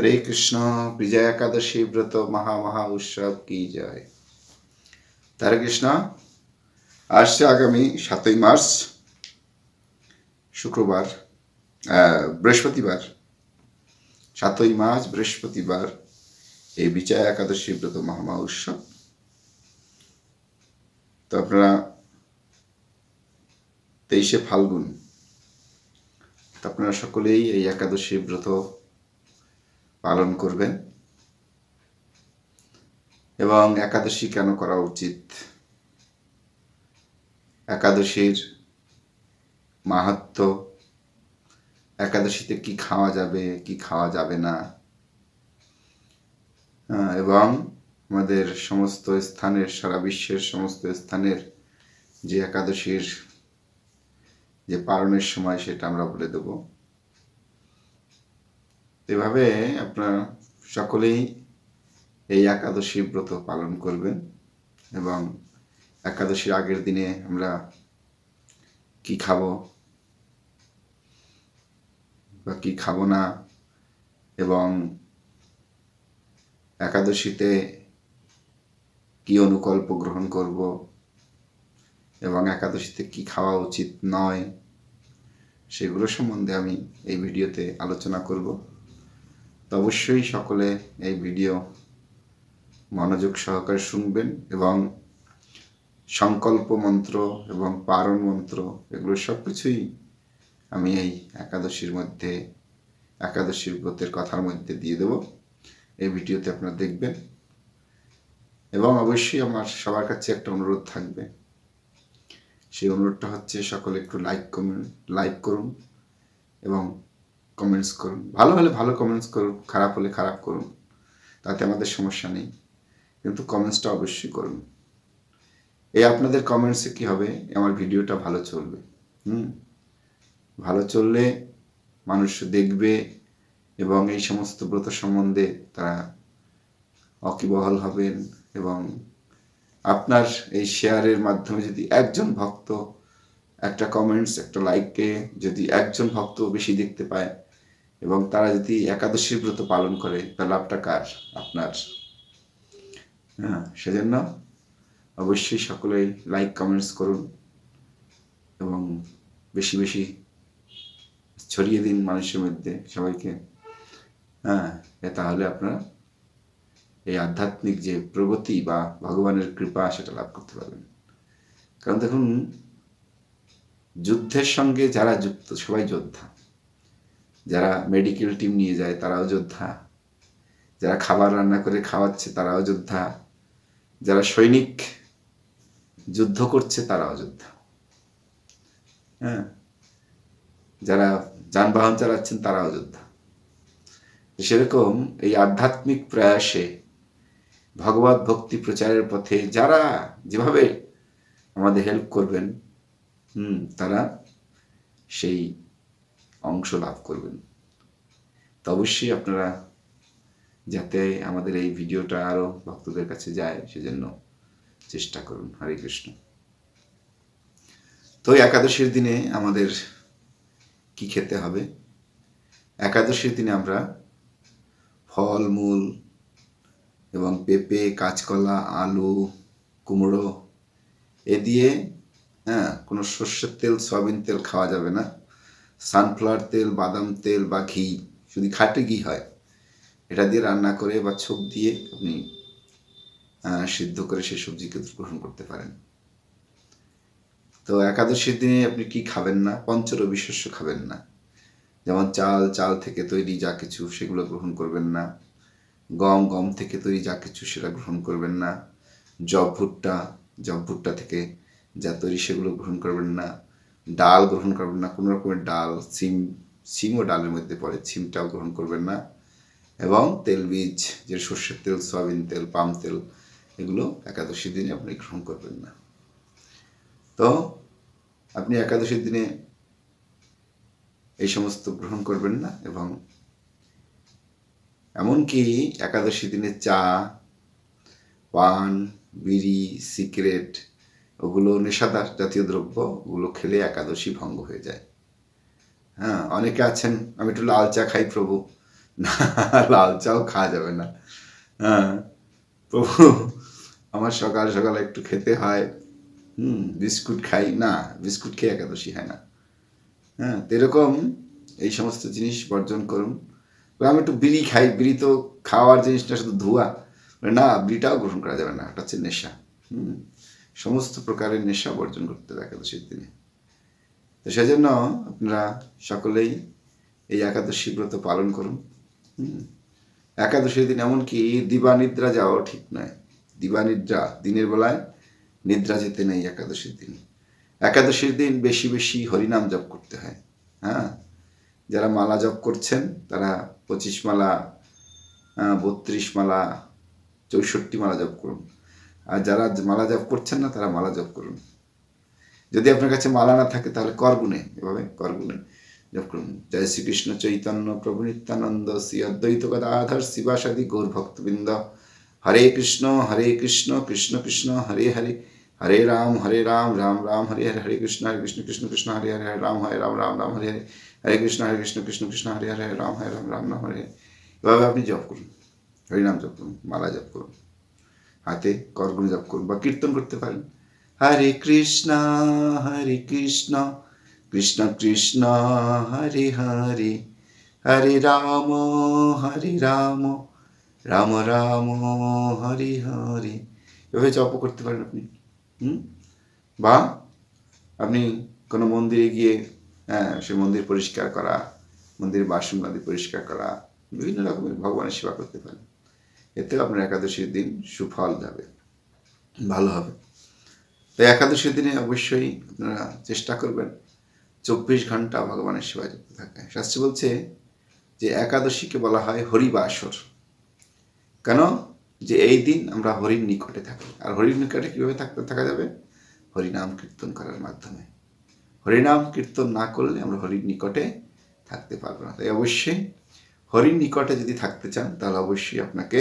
হরে কৃষ্ণ, বিজয় একাদশী ব্রত, মহা মহা উৎসব, কি জয়। হরে কৃষ্ণ, আসছে আগামী সাতই মার্চ, শুক্রবার বৃহস্পতিবার। সাতই মার্চ, বৃহস্পতিবার, এই বিজয় একাদশী ব্রত, মহা মহা উৎসব। তো আপনারা তেইশে ফাল্গুন, তো আপনারা সকলেই এই একাদশী ব্রত পালন করবেন এবং একাদশী কেন করা উচিত? একাদশীর মাহাত্ম একাদশীতে কি খাওয়া যাবে, কি খাওয়া যাবে না? এবং আমাদের সমস্ত স্থানের, সারা বিশ্বের সমস্ত স্থানের যে একাদশীর যে পালনের সময় সেটা আমরা বলে দেবো। এভাবে আপনারা সকলেই এই একাদশী ব্রত পালন করবেন এবং একাদশীর আগের দিনে আমরা কি খাব বা কি খাব না এবং একাদশীতে কি অনুকল্প গ্রহণ করব এবং একাদশীতে কি খাওয়া উচিত নয়, সেগুলো সম্বন্ধে আমি এই ভিডিওতে আলোচনা করব। তো অবশ্যই সকলে এই ভিডিও মনোযোগ সহকারে শুনবেন এবং সংকল্প মন্ত্র এবং পারণ মন্ত্র এগুলো সব কিছুই আমি এই একাদশীর মধ্যে, একাদশীর ব্রতের কথার মধ্যে দিয়ে দেব। এই ভিডিওতে আপনারা দেখবেন। এবং অবশ্যই আমার সবার কাছে একটা অনুরোধ থাকবে। সেই অনুরোধটা হচ্ছে সকলে একটু লাইক কমেন্ট লাইক করুন এবং কমেন্টস করুন। ভালো হলে ভালো কমেন্টস করুন, খারাপ হলে খারাপ করুন, তাতে আমাদের সমস্যা নেই। কিন্তু কমেন্টসটা অবশ্যই করুন। এই আপনাদের কমেন্টসে কি হবে? আমার ভিডিওটা ভালো চলবে। হুম? ভালো চললে মানুষ দেখবে এবং এই সমস্ত ব্রত সম্বন্ধে তারা অকিবহল হবেন এবং আপনার এই শেয়ারের মাধ্যমে যদি একজন ভক্ত একটা কমেন্টস একটা লাইককে যদি একজন ভক্ত বেশি দেখতে পায় এবং তারা যদি একাদশীর ব্রত পালন করে তাহলে লাভটা কার? আপনার। হ্যাঁ সেজন্য অবশ্যই সকলেই লাইক কমেন্টস করুন এবং বেশি বেশি ছড়িয়ে দিন মানুষের মধ্যে সবাইকে। হ্যাঁ তাহলে আপনারা এই আধ্যাত্মিক যে প্রগতি বা ভগবানের কৃপা, সেটা লাভ করতে পারবেন। কারণ দেখুন, যুদ্ধের সঙ্গে যারা যুক্ত, সবাই যোদ্ধা। যারা মেডিকেল টিম নিয়ে যায়, তারাও যোদ্ধা। যারা খাবার রান্না করে খাওয়াচ্ছে, তারাও যোদ্ধা। যারা সৈনিক যুদ্ধ করছে, তারাও যোদ্ধা। হ্যাঁ? যারা যানবাহন চালাচ্ছেন, তারাও যোদ্ধা। সেরকম এই আধ্যাত্মিক প্রয়াসে, ভগবত ভক্তি প্রচারের পথে যারা যেভাবে আমাদের হেল্প করবেন, হুম, তারা সেই অংশ লাভ করবেন। তো অবশ্যই আপনারা যাতে আমাদের এই ভিডিওটা আরও ভক্তদের কাছে যায়, সেজন্য চেষ্টা করুন। হরে কৃষ্ণ। তো একাদশীর দিনে আমাদের কি খেতে হবে? একাদশীর দিনে আমরা ফল, মূল এবং পেঁপে, কাঁচকলা, আলু, কুমড়ো এ দিয়ে হ্যাঁ কোনো সর্ষের তেল, সয়াবিন তেল খাওয়া যাবে না। সানফ্লাওয়ার তেল, বাদাম তেল বা ঘি, যদি খাটে ঘি হয়, এটা দিয়ে রান্না করে বা ছোপ দিয়ে আপনি সিদ্ধ করে সেই সবজিকে গ্রহণ করতে পারেন। তো একাদশীর দিনে আপনি কি খাবেন না? পঞ্চরবি শস্য খাবেন না। যেমন চাল চাল থেকে তৈরি যা কিছু সেগুলো গ্রহণ করবেন না। গম গম থেকে তৈরি যা কিছু সেটা গ্রহণ করবেন না। জব ভুট্টা জব ভুট্টা থেকে যা তৈরি সেগুলো গ্রহণ করবেন না। ডাল গ্রহণ করবেন না, কোনো রকমের ডাল, সিম, সিমও ডালের মধ্যে পড়ে সিমটাও গ্রহণ করবেন না। এবং তেলবীজ যে সর্ষের তেল, সয়াবিন তেল, পাম তেল, এগুলো একাদশী দিনে আপনি গ্রহণ করবেন না। তো আপনি একাদশীর দিনে এই সমস্ত গ্রহণ করবেন না এবং এমনকি একাদশী দিনে চা, পান, বিড়ি, সিগারেট ওগুলো নেশাদার জাতীয় দ্রব্য, ওগুলো খেলে একাদশী ভঙ্গ হয়ে যায়। হ্যাঁ অনেকে আছেন, আমি একটু লাল চা খাই প্রভু। না, লাল চাও খাওয়া যাবে না। হ্যাঁ প্রভু, আমার সকাল সকাল একটু খেতে হয়। হুম, বিস্কুট খাই। না, বিস্কুট খেয়ে একাদশী হয় না। হ্যাঁ এরকম এই সমস্ত জিনিস বর্জন করুন। আমি একটু বিড়ি খাই, বিড়ি তো খাওয়ার জিনিসটা শুধু ধোয়া। না, বিড়িটাও গ্রহণ করা যাবে না এটা হচ্ছে নেশা। হুম সমস্ত প্রকারের নেশা বর্জন করতে একাদশীর দিনে তো সেজন্য আপনারা সকলেই এই একাদশী ব্রত পালন করুন। একাদশীর দিন এমনকি দিবানিদ্রা যাওয়াও ঠিক নয়। দিবানিদ্রা দিনের বেলায় নিদ্রা যেতে নেই একাদশীর দিন। একাদশীর দিন বেশি বেশি হরিনাম জপ করতে হয়। হ্যাঁ? যারা মালা জপ করছেন, তারা পঁচিশ মালা বত্রিশ মালা, চৌষট্টি মালা জপ করুন। আর যারা মালা জপ করছেন না, তারা মালা জপ করুন। যদি আপনার কাছে মালা না থাকে, তাহলে করগুণে, এভাবে করগুণে জপ করুন। জয় শ্রীকৃষ্ণ চৈতন্য প্রভু নিত্যানন্দ শ্রী অদ্বৈত গদাধর শিবাসাদি গৌর ভক্তবৃন্দ। হরে কৃষ্ণ হরে কৃষ্ণ কৃষ্ণ কৃষ্ণ, হরে হরে হরে রাম হরে রাম রাম রাম, হরে হরে হরে কৃষ্ণ হরে কৃষ্ণ কৃষ্ণ কৃষ্ণ, হরে হরে হরে রাম হরে রাম রাম রাম, হরে হরে হরে কৃষ্ণ হরে কৃষ্ণ কৃষ্ণ কৃষ্ণ, হরে হরে, রাম হরে রাম রাম রাম, হরে এভাবে আপনি জপ করুন। হরিনাম জপ করুন, মালা জপ করুন। হাতে করগুণ জপ করুন বা কীর্তন করতে পারেন। হরে কৃষ্ণ হরে কৃষ্ণ কৃষ্ণ কৃষ্ণ, হরে হরে হরে রাম হরে রাম রাম রাম, হরে হরে। এভাবে জপ করতে পারেন আপনি। হুম? বা আপনি কোনো মন্দিরে গিয়ে হ্যাঁ সে মন্দির পরিষ্কার করা, মন্দিরের বাসন নদী পরিষ্কার করা, বিভিন্ন রকমের ভগবানের সেবা করতে পারেন। এতেও আপনার একাদশীর দিন সুফল যাবে, ভালো হবে। তো একাদশীর দিনে অবশ্যই আপনারা চেষ্টা করবেন চব্বিশ ঘণ্টা ভগবানের সেবায় যুক্ত থাকে শাস্ত্রী বলছে যে একাদশীকে বলা হয় হরিবাসর। কেন? যে এই দিন আমরা হরির নিকটে থাকি। আর হরির নিকটে কীভাবে থাকতে থাকা যাবে? হরিনাম কীর্তন করার মাধ্যমে। হরিনাম কীর্তন না করলে আমরা হরির নিকটে থাকতে পারব না। তাই অবশ্যই হরির নিকটে যদি থাকতে চান, তাহলে অবশ্যই আপনাকে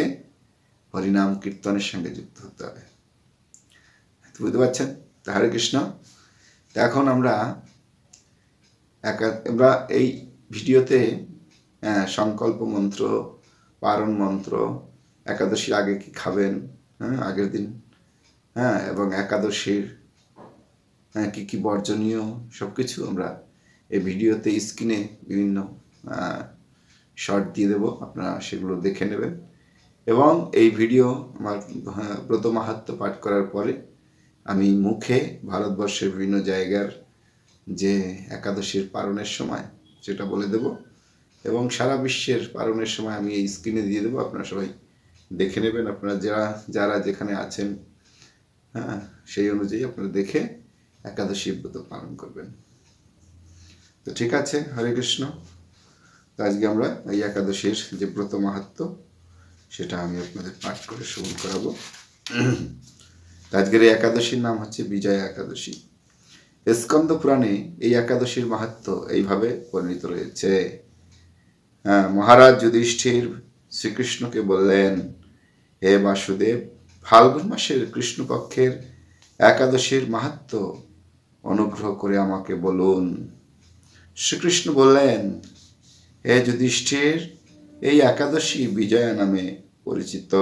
হরিনাম কীর্তনের সঙ্গে যুক্ত হতে হবে। বুঝতে পারছেন? তো হরে কৃষ্ণ এখন আমরা একা আমরা এই ভিডিওতে সংকল্প মন্ত্র, পারণ মন্ত্র, একাদশীর আগে কি খাবেন হ্যাঁ আগের দিন হ্যাঁ এবং একাদশীর হ্যাঁ কী কী বর্জনীয় সব কিছু আমরা এই ভিডিওতে স্ক্রিনে বিভিন্ন শর্ট দিয়ে দেবো। আপনারা সেগুলো দেখে নেবেন। এবং এই ভিডিও আমার হ্যাঁ, ব্রত মাহাত্ম্য পাঠ করার পরে আমি মুখে ভারতবর্ষের বিভিন্ন জায়গার যে একাদশীর পালনের সময় সেটা বলে দেব এবং সারা বিশ্বের পালনের সময় আমি এই স্ক্রিনে দিয়ে দেবো। আপনারা সবাই দেখে নেবেন। আপনারা যারা যারা যেখানে আছেন হ্যাঁ সেই অনুযায়ী আপনারা দেখে একাদশী ব্রত পালন করবেন। তো ঠিক আছে হরে কৃষ্ণ। আজকে আমরা এই একাদশীর যে ব্রত মাহাত্ম্য সেটা আমি আপনাদের পাঠ করে শ্রবণ করাবো। আজকের এই একাদশীর নাম হচ্ছে বিজয়া একাদশী। স্কন্দ পুরাণে এই একাদশীর মাহাত্ম্য এইভাবে বর্ণিত রয়েছে। হ্যাঁ মহারাজ যুধিষ্ঠির শ্রীকৃষ্ণকে বললেন, হে বাসুদেব, ফাল্গুন মাসের কৃষ্ণপক্ষের একাদশীর মাহাত্ম্য অনুগ্রহ করে আমাকে বলুন। শ্রীকৃষ্ণ বললেন, হে যুধিষ্ঠির এই একাদশী বিজয়া নামে পরিচিত।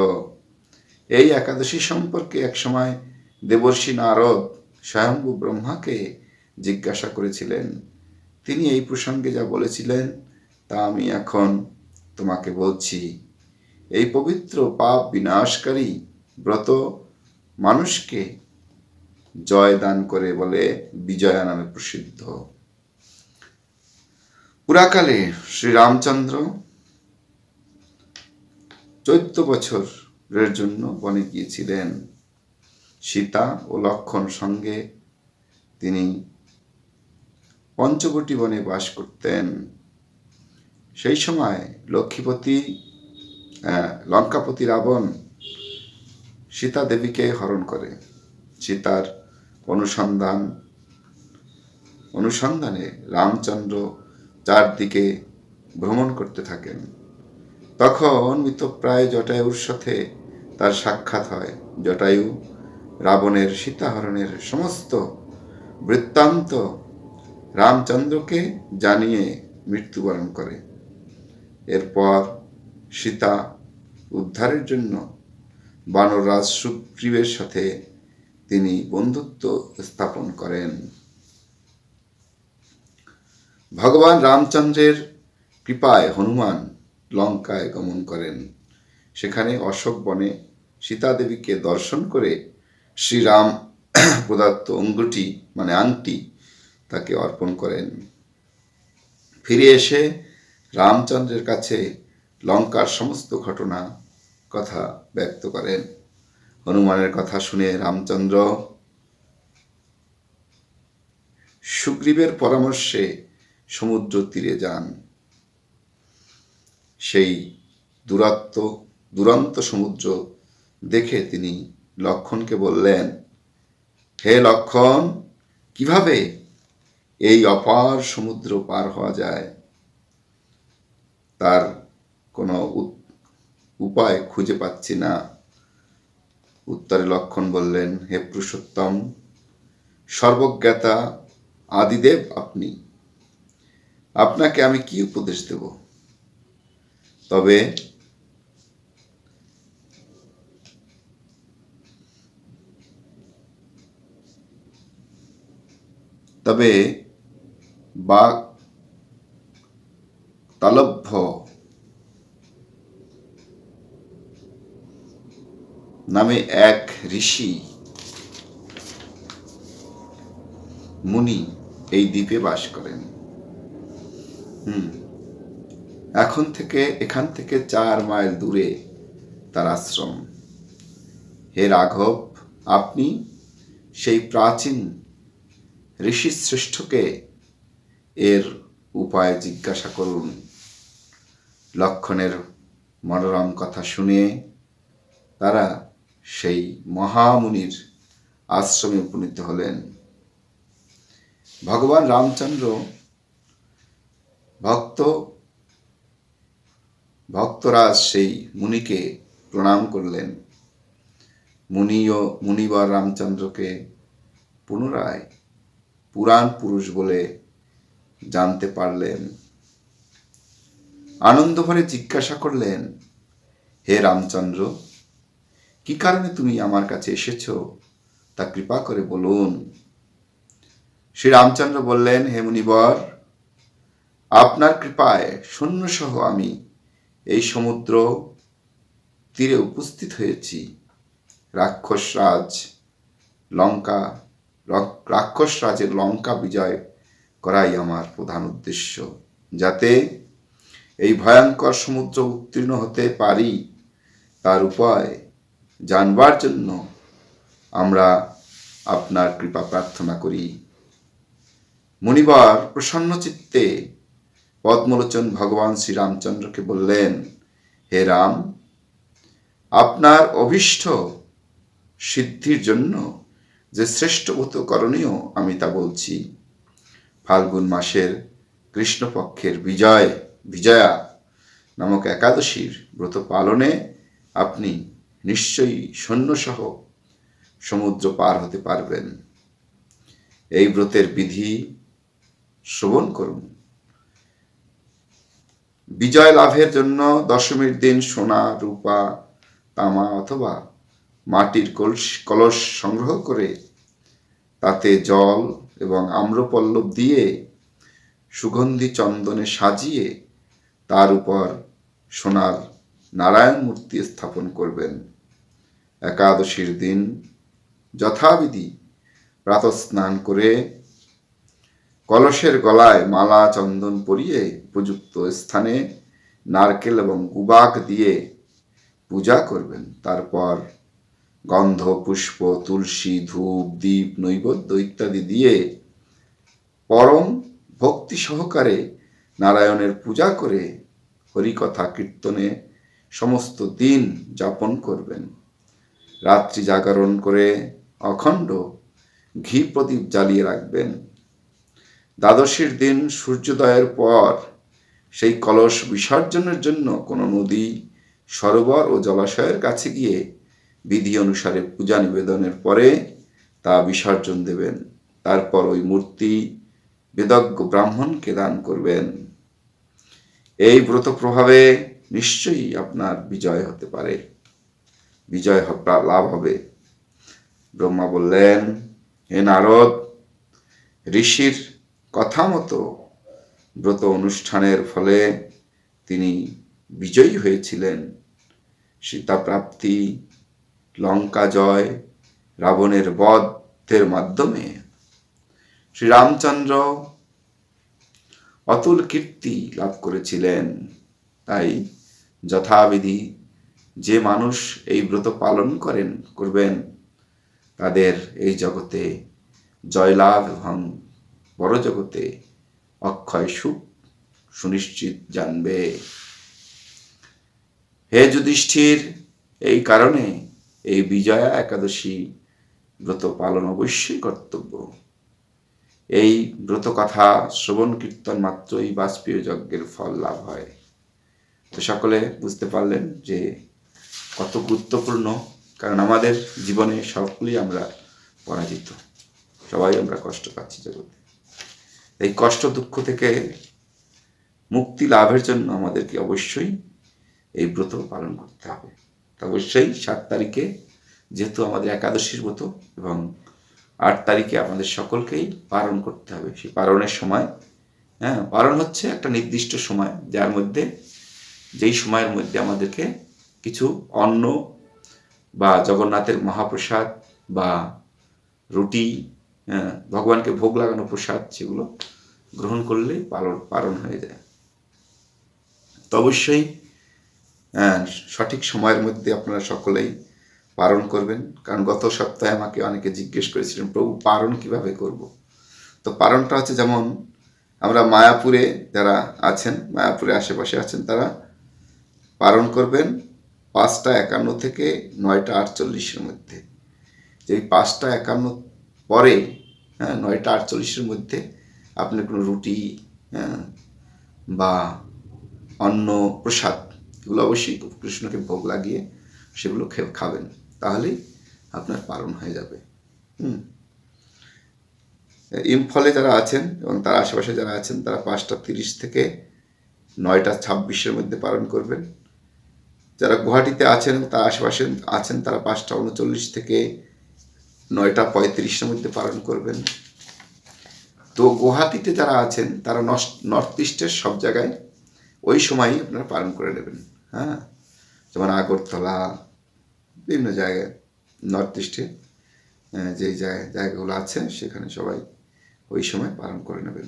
এই একাদশী সম্পর্কে একসময় দেবর্ষি নারদ স্বয়ম্ভু ব্রহ্মাকে জিজ্ঞাসা করেছিলেন, তিনি এই প্রসঙ্গে যা বলেছিলেন তা আমি এখন তোমাকে বলছি। এই পবিত্র পাপ বিনাশকারী ব্রত মানুষকে জয় দান করে বলে বিজয়া নামে প্রসিদ্ধ। পুরাকালে শ্রীরামচন্দ্র চৈত্য বছরের জন্য বনে গিয়েছিলেন। সীতা ও লক্ষণ সঙ্গে তিনি পঞ্চবটি বনে বাস করতেন। সেই সময় লক্ষ্মীপতি লঙ্কাপতি রাবণ সীতা দেবীকে হরণ করে। সীতার অনুসন্ধান, অনুসন্ধানে রামচন্দ্র চারদিকে ভ্রমণ করতে থাকেন। তখন মৃতপ্রায় জটায়ুর সাথে তার সাক্ষাৎ হয়। জটায়ু রাবণের সীতাহরণের সমস্ত বৃত্তান্ত রামচন্দ্রকে জানিয়ে মৃত্যুবরণ করে। এরপর সীতা উদ্ধারের জন্য বানররাজ সুগ্রীবের সাথে তিনি বন্ধুত্ব স্থাপন করেন। ভগবান রামচন্দ্রের কৃপায় হনুমান লঙ্কায় গমন করেন। সেখানে অশোক বনে সীতা দেবীকে দর্শন করে শ্রীরাম প্রদত্ত অঙ্গুটি মানে আংটি, তাকে অর্পণ করেন। ফিরে এসে রামচন্দ্রের কাছে লঙ্কার সমস্ত ঘটনা, কথা ব্যক্ত করেন। হনুমানের কথা শুনে রামচন্দ্র সুগ্রীবের পরামর্শে সমুদ্র তীরে যান। সেই দূরত্ব দুরন্ত সমুদ্র দেখে তিনি লক্ষণকে বললেন, হে লক্ষণ, কীভাবে এই অপার সমুদ্র পার হওয়া যায়? তার কোনো উপায় খুঁজে পাচ্ছি না। উত্তরে লক্ষণ বললেন, হে পুরুষোত্তম, সর্বজ্ঞাতা আদিদেব আপনি। আপনাকে আমি কি উপদেশ দেব? তবে তবে বা তালভ্য নামে এক ঋষি মুনি এই দ্বীপে বাস করেন। হুম। এখন থেকে, এখান থেকে চার মাইল দূরে তার আশ্রম। হে রাঘব, আপনি সেই প্রাচীন ঋষি শ্রেষ্ঠকে এর উপায় জিজ্ঞাসা করুন। লক্ষণের মনোরম কথা শুনে তারা সেই মহামুনির আশ্রমে উপনীত হলেন। ভগবান রামচন্দ্র ভক্ত ভক্তরাজ সেই মুনিকে প্রণাম করলেন। মুনি ও মুনিবর রামচন্দ্রকে পুনরায় পুরাণ পুরুষ বলে জানতে পারলেন। আনন্দ ভরে জিজ্ঞাসা করলেন, হে রামচন্দ্র, কি কারণে তুমি আমার কাছে এসেছ? তা কৃপা করে বলুন। শ্রী রামচন্দ্র বললেন, হে মুনিবর, আপনার কৃপায় সৈন্যসহ আমি এই সমুদ্র তীরে উপস্থিত হয়েছি। রাক্ষসরাজ লঙ্কা রাক্ষসরাজের লঙ্কা বিজয় করাই আমার প্রধান উদ্দেশ্য। যাতে এই ভয়ঙ্কর সমুদ্র উত্তীর্ণ হতে পারি, তার উপায় জানবার জন্য আমরা আপনার কৃপা প্রার্থনা করি। মণিবার প্রসন্ন চিত্তে পদ্মলোচন ভগবান শ্রীরামচন্দ্রকে বললেন, হে রাম, আপনার অভীষ্ট সিদ্ধির জন্য যে শ্রেষ্ঠ ব্রত করণীয় আমি তা বলছি। ফাল্গুন মাসের কৃষ্ণপক্ষের বিজয়, বিজয়া নামক একাদশীর ব্রত পালনে আপনি নিশ্চয়ই সৈন্যসহ সমুদ্র পার হতে পারবেন। এই ব্রতের বিধি শ্রবণ করুন। বিজয় লাভের জন্য দশমীর দিন সোনা, রূপা, তামা অথবা মাটির কলস কলস সংগ্রহ করে তাতে জল এবং আম্রপল্লব দিয়ে সুগন্ধি চন্দনে সাজিয়ে তার উপর সোনার নারায়ণ মূর্তি স্থাপন করবেন। একাদশীর দিন যথাবিধি প্রাতস্নান করে কলসের গলায় মালা চন্দন পরিয়ে উপযুক্ত স্থানে নারকেল এবং গুবাক দিয়ে পূজা করবেন। তারপর গন্ধ, পুষ্প, তুলসী, ধূপ, দীপ, নৈবেদ্য ইত্যাদি দিয়ে পরম ভক্তি সহকারে নারায়ণের পূজা করে হরিকথা কীর্তনে সমস্ত দিন যাপন করবেন। রাত্রি জাগরণ করে অখণ্ড ঘি প্রদীপ জ্বালিয়ে রাখবেন। দ্বাদশীর দিন সূর্যোদয়ের পর সেই কলস বিসর্জনের জন্য কোনো নদী, সরোবর ও জলাশয়ের কাছে গিয়ে বিধি অনুসারে পূজা নিবেদনের পরে তা বিসর্জন দেবেন। তারপর ওই মূর্তি বেদজ্ঞ ব্রাহ্মণকে দান করবেন। এই ব্রত প্রভাবে নিশ্চয়ই আপনার বিজয় হতে পারে। বিজয় লাভ হবে। ব্রহ্মা বললেন, হে নারদ, ঋষির কথা মতো ব্রত অনুষ্ঠানের ফলে তিনি বিজয়ী হয়েছিলেন। সীতা প্রাপ্তি লঙ্কা জয়, রাবণের বধের মাধ্যমে। শ্রীরামচন্দ্র অতুল কীর্তি লাভ করেছিলেন। তাই যথাবিধি যে মানুষ এই ব্রত পালন করেন, করবেন, তাদের এই জগতে জয়লাভ এবং বড় জগতে অক্ষয় সুখ সুনিশ্চিত জানবে। হে যুধিষ্ঠির, এই কারণে এই বিজয়া একাদশী ব্রত পালন অবশ্যই কর্তব্য। এই ব্রত কথা শ্রবণ কীর্তন মাত্রই বাষ্পীয় যজ্ঞের ফল লাভ হয়। তো সকলে বুঝতে পারলেন যে কত গুরুত্বপূর্ণ, কারণ আমাদের জীবনে সকলেই আমরা পরাজিত। সবাই আমরা কষ্ট পাচ্ছি জগতে। এই কষ্ট দুঃখ থেকে মুক্তি লাভের জন্য আমাদেরকে অবশ্যই এই ব্রত পালন করতে হবে। অবশ্যই সাত তারিখে যেহেতু আমাদের একাদশীর ব্রত এবং আট তারিখে আমাদের সকলকেই পালন করতে হবে। সেই পালনের সময় হ্যাঁ পালন হচ্ছে একটা নির্দিষ্ট সময়, যার মধ্যে যেই সময়ের মধ্যে আমাদেরকে কিছু অন্ন বা জগন্নাথের মহাপ্রসাদ বা রুটি ভগবানকে ভোগ লাগানো প্রসাদ সেগুলো গ্রহণ করলেই পালন পালন হয়ে যায়। তো অবশ্যই হ্যাঁ, সঠিক সময়ের মধ্যে আপনারা সকলেই পালন করবেন। কারণ গত সপ্তাহে আমাকে অনেকে জিজ্ঞেস করেছিলেন প্রভু পালন কীভাবে করব? তো পালনটা হচ্ছে যেমন আমরা মায়াপুরে যারা আছেন মায়াপুরে আশেপাশে আছেন তারা পালন করবেন পাঁচটা একান্ন থেকে নয়টা আটচল্লিশের মধ্যে। যে পাঁচটা একান্ন পরে হ্যাঁ নয়টা আটচল্লিশের মধ্যে আপনি কোনো রুটি হ্যাঁ বা অন্ন, প্রসাদ, এগুলো অবশ্যই কৃষ্ণকে ভোগ লাগিয়ে সেগুলো খাবেন, তাহলেই আপনার পালন হয়ে যাবে। হুম। ইম্ফলে যারা আছেন এবং তার আশেপাশে যারা আছেন, তারা পাঁচটা তিরিশ থেকে নয়টা ছাব্বিশের মধ্যে পালন করবেন। যারা গুয়াহাটিতে আছেন তার আশেপাশে আছেন, তারা পাঁচটা উনচল্লিশ থেকে নয়টা পঁয়ত্রিশের মধ্যে পালন করবেন। তো গুয়াহাটিতে যারা আছেন, তারা নর্থ ইস্টের সব জায়গায় ওই সময়ই আপনারা পালন করে নেবেন। হ্যাঁ? যেমন আগরতলা, বিভিন্ন জায়গায় নর্থ ইস্টে জায়গায় জায়গাগুলো আছে, সেখানে সবাই ওই সময় পালন করে নেবেন।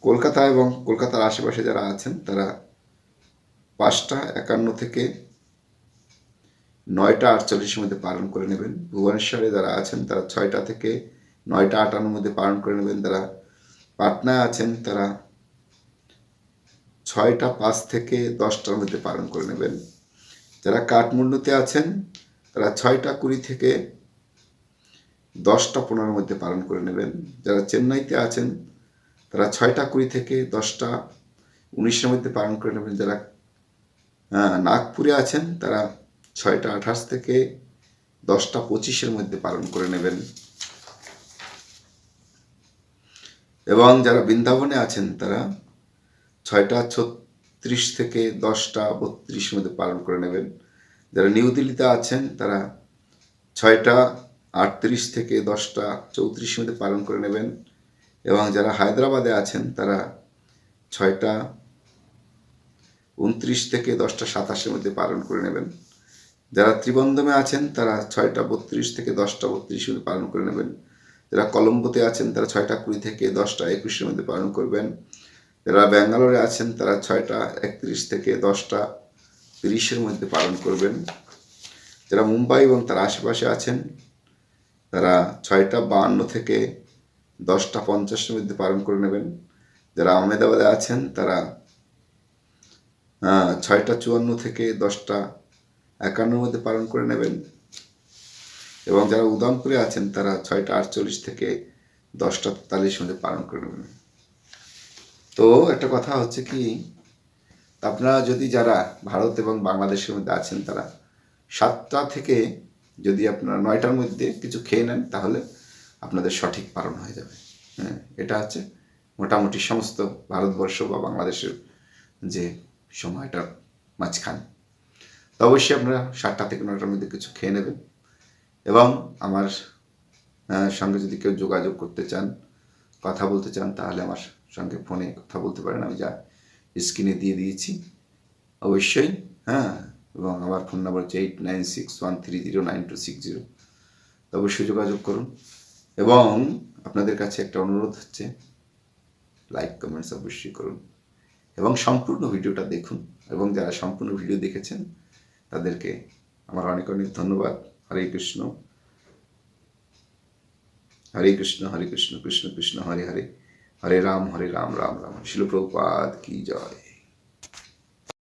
কলকাতা এবং কলকাতার আশেপাশে যারা আছেন, তারা পাঁচটা, একান্ন থেকে নয়টা আটচল্লিশের মধ্যে পালন করে নেবেন। ভুবনেশ্বরে যারা আছেন, তারা ছয়টা থেকে নয়টা আটান্নর মধ্যে পালন করে নেবেন। তারা পাটনায় আছেন, তারা ছয়টা পাঁচ থেকে দশটার মধ্যে পালন করে নেবেন। যারা কাঠমান্ডুতে আছেন, তারা ছয়টা কুড়ি থেকে দশটা পনেরোর মধ্যে পালন করে নেবেন। যারা চেন্নাইতে আছেন, তারা ছয়টা কুড়ি থেকে দশটা উনিশের মধ্যে পালন করে নেবেন। যারা নাগপুরে আছেন, তারা ছয়টা আঠাশ থেকে দশটা পঁচিশের মধ্যে পালন করে নেবেন। এবং যারা বৃন্দাবনে আছেন তারা ছয়টা ছত্রিশ থেকে দশটা বত্রিশের মধ্যে পালন করে নেবেন। যারা নিউ দিল্লিতে আছেন তারা ছয়টা আটত্রিশ থেকে দশটা চৌত্রিশের মধ্যে পালন করে নেবেন। এবং যারা হায়দ্রাবাদে আছেন তারা ছয়টা উনত্রিশ থেকে দশটা সাতাশের মধ্যে পালন করে নেবেন। যারা ত্রিবন্ধমে আছেন, তারা ছয়টা বত্রিশ থেকে দশটা বত্রিশের মধ্যে পালন করে নেবেন। যারা কলম্বোতে আছেন, তারা ছয়টা কুড়ি থেকে দশটা একুশের মধ্যে পালন করবেন। যারা ব্যাঙ্গালোরে আছেন, তারা ছয়টা একত্রিশ থেকে দশটা তিরিশের মধ্যে পালন করবেন। যারা মুম্বাই এবং তার আশেপাশে আছেন, তারা ছয়টা বাহান্ন থেকে দশটা পঞ্চাশের মধ্যে পালন করে নেবেন। যারা আহমেদাবাদে আছেন, তারা ছয়টা চুয়ান্ন থেকে দশটা একান্নর মধ্যে পালন করে নেবেন। এবং যারা উদমপুরে আছেন, তারা ছয়টা আটচল্লিশ থেকে দশটা তেতাল্লিশ মধ্যে পালন করে নেবেন। তো একটা কথা হচ্ছে কি, আপনারা যদি যারা ভারত এবং বাংলাদেশের মধ্যে আছেন, তারা সাতটা থেকে যদি আপনারা নয়টার মধ্যে কিছু খেয়ে নেন, তাহলে আপনাদের সঠিক পালন হয়ে যাবে। হ্যাঁ এটা হচ্ছে মোটামুটি সমস্ত ভারতবর্ষ বা বাংলাদেশের যে সময়টার মাঝখানে। তো অবশ্যই আপনারা সাতটা থেকে নটার মধ্যে কিছু খেয়ে নেবেন। এবং আমার সঙ্গে যদি কেউ যোগাযোগ করতে চান, কথা বলতে চান, তাহলে আমার সঙ্গে ফোনে কথা বলতে পারেন। আমি যা স্ক্রিনে দিয়ে দিয়েছি। অবশ্যই হ্যাঁ এবং আমার ফোন নাম্বার হচ্ছে eight nine six one three zero nine two six zero. অবশ্যই যোগাযোগ করুন। এবং আপনাদের কাছে একটা অনুরোধ হচ্ছে, লাইক, কমেন্টস অবশ্যই করুন। এবং সম্পূর্ণ ভিডিওটা দেখুন। এবং যারা সম্পূর্ণ ভিডিও দেখেছেন তাদেরকে আমার অনেক অনেক ধন্যবাদ। হরে কৃষ্ণ। হরে কৃষ্ণ হরে কৃষ্ণ কৃষ্ণ কৃষ্ণ, হরে হরে। হরে রাম হরে রাম রাম রাম। শিলপ্রপাত কি জয়।